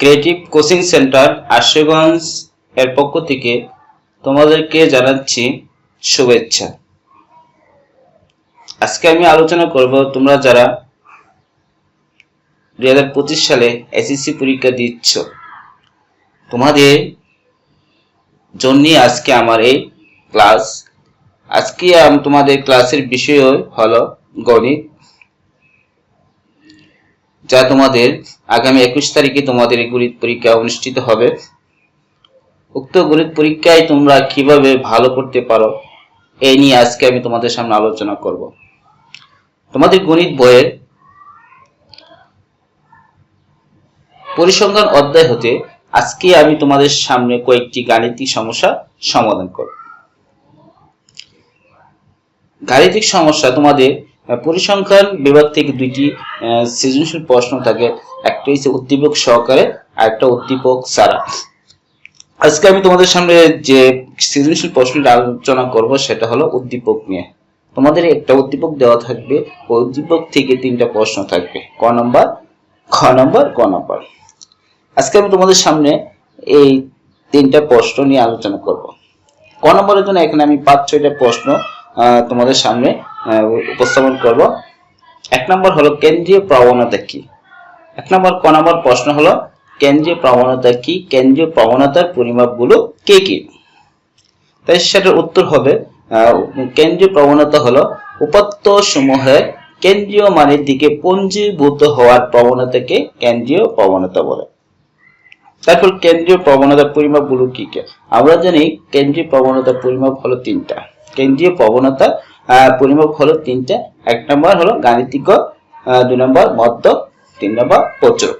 Creative coaching centre Ashuganj এর পক্ষ থেকে তোমাদেরকে জানাচ্ছি শুভেচ্ছা। আজকে আমি আলোচনা করব তোমরা যারা দুই হাজার পঁচিশ সালে এসএসসি পরীক্ষা দিচ্ছ, তোমাদের জন্য আজকে আমার এই ক্লাস। আজকে তোমাদের ক্লাসের বিষয় হলো গণিত। যা তোমাদের আগামী একুশ তারিখে তোমাদের এই গণিত পরীক্ষা অনুষ্ঠিত হবে। উক্ত গণিত পরীক্ষায় তোমরা কীভাবে ভালো করতে পারো এই নিয়ে আজকে আমি তোমাদের সামনে আলোচনা করব। তোমাদের গণিত বইয়ের পরিসংখ্যান অধ্যায় হতে আজকে আমি তোমাদের সামনে কয়েকটি গাণিতিক সমস্যা সমাধান করব। গাণিতিক সমস্যা তোমাদের পরিসংখ্যান বিভাগ থেকে দুইটি সৃজনশীল প্রশ্ন থাকে একটা হচ্ছে উদ্দীপক সহকারে, আর একটা উদ্দীপক ছাড়া আজকে আমি তোমাদের সামনে যে সৃজনশীল প্রশ্নটি আলোচনা করব, সেটা হলো উদ্দীপক নিয়ে। তোমাদের একটা উদ্দীপক দেওয়া থাকবে উদ্দীপক থেকে তিনটা প্রশ্ন থাকবে। ক নম্বর, খ নম্বর, গ নম্বর। আজকে আমি তোমাদের সামনে এই তিনটা প্রশ্ন নিয়ে আলোচনা করব। ক নম্বরের জন্য এখানে আমি পাঁচ, ছয়টা প্রশ্ন তোমাদের সামনে উপস্থাপন করব। এক নম্বর হলো কেন্দ্রীয় প্রবণতা কি? এক নম্বর, ক নম্বর প্রশ্ন হলো, কেন্দ্রীয় প্রবণতা কি? কেন্দ্রীয় প্রবণতার পরিমাপগুলো কে কি? তাই সেটার উত্তর হবে কেন্দ্রীয় প্রবণতা হলো উপাত্ত সমূহের কেন্দ্রীয় মানের দিকে পঞ্জীভূত হওয়ার প্রবণতাকে কেন্দ্রীয় প্রবণতা বলে। তারপর কেন্দ্রীয় প্রবণতার পরিমাপগুলো কি কি? আমরা জানি কেন্দ্রীয় প্রবণতার পরিমাপ হলো তিনটা। কেন্দ্রীয় প্রবণতা পরিমাপ হলো তিনটা। এক নম্বর হলো গাণিতিক দুই নম্বর মধ্য তিন নম্বর প্রচুর।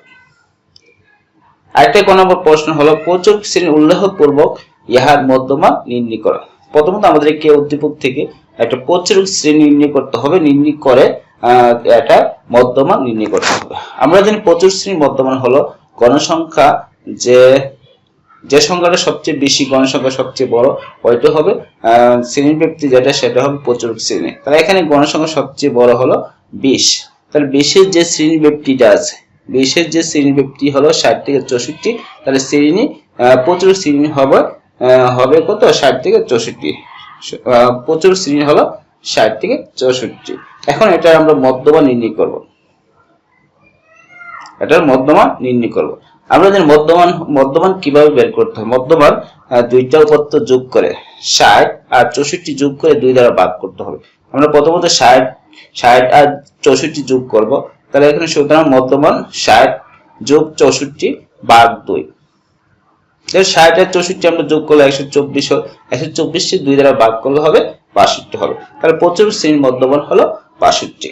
আরেকটা কোন নম্বর প্রশ্ন হলো, প্রচুর শ্রেণি উল্লেখপূর্বক ইহার মধ্যমা নির্ণয় করা। প্রথমত আমাদেরকে উদ্দীপক থেকে একটা প্রচুর শ্রেণি নির্ণয় করতে হবে, নির্ণয় করে একটা মধ্যমা নির্ণয় করতে হবে। আমরা জানি প্রচুর শ্রেণি মধ্যমান হলো গণসংখ্যা যে যে সংখ্যাটা সবচেয়ে বেশি গণসংখ্যা সবচেয়ে বড় ওইটা হবে আহ, শ্রেণির ব্যক্তি যেটা সেটা হবে প্রচুর শ্রেণি। তাহলে এখানে গণসংখ্যা সবচেয়ে বড় হলো বিশ। তাহলে বিশের যে শ্রেণি ব্যক্তিটা আছে বিশের যে শ্রেণি ব্যক্তি হলো ষাট থেকে চৌষট্টি তাহলে শ্রেণি প্রচুর শ্রেণি হবে হবে কত? ষাট থেকে চৌষট্টি। প্রচুর শ্রেণি হলো ষাট থেকে চৌষট্টি। এখন এটা আমরা মধ্যমা নির্ণয় করব। এটার মধ্যমান নির্ণয় করব। আমরা জানি মধ্যমান মধ্যমান কীভাবে বের করতে হয়? মধ্যমান দুইটা উপাত্ত যোগ করে ষাট আর চৌষট্টি যোগ করে দুই দ্বারা ভাগ করতে হবে। আমরা প্রথমত ষাট ষাট আর চৌষট্টি যোগ করব। তাহলে এখানে সুতরাং মধ্যমান ষাট যোগ চৌষট্টি ভাগ দুই। ষাট আর চৌষট্টি আমরা যোগ করলে একশো চব্বিশ একশো চব্বিশটি দুই দ্বারা ভাগ করলে হবে বাষট্টি হবে। তাহলে প্রচুর শ্রেণির মধ্যমান হলো বাষট্টি।